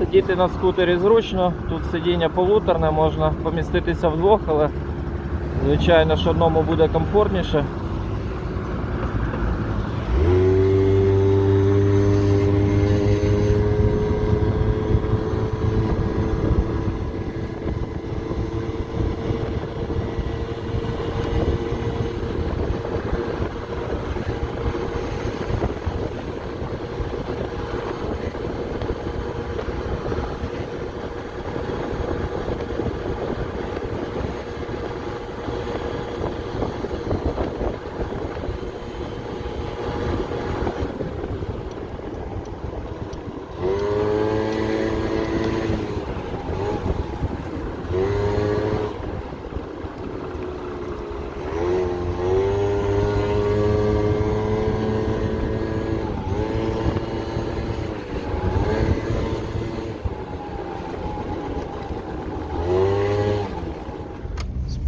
Сидіти на скутері зручно, тут сидіння полуторне, можна поміститися вдвох, але звичайно ж одному буде комфортніше.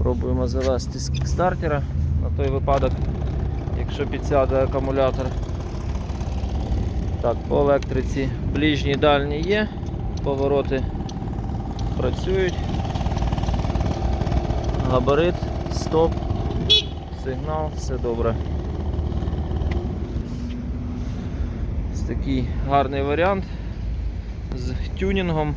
Спробуємо завести з кікстартера на той випадок, якщо підсяде акумулятор. Так, по електриці ближні дальні є, повороти працюють. Габарит, стоп, сигнал, все добре. Ось такий гарний варіант з тюнінгом.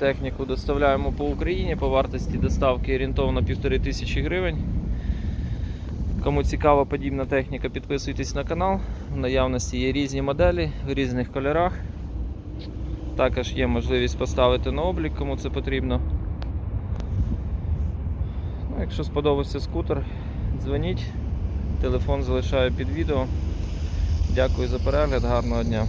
Техніку доставляємо по Україні по вартості доставки орієнтовно 1500 гривень. Кому цікава подібна техніка, підписуйтесь на канал. В наявності є різні моделі в різних кольорах. Також є можливість поставити на облік, кому це потрібно. Ну, якщо сподобався скутер, дзвоніть. Телефон залишаю під відео. Дякую за перегляд, гарного дня.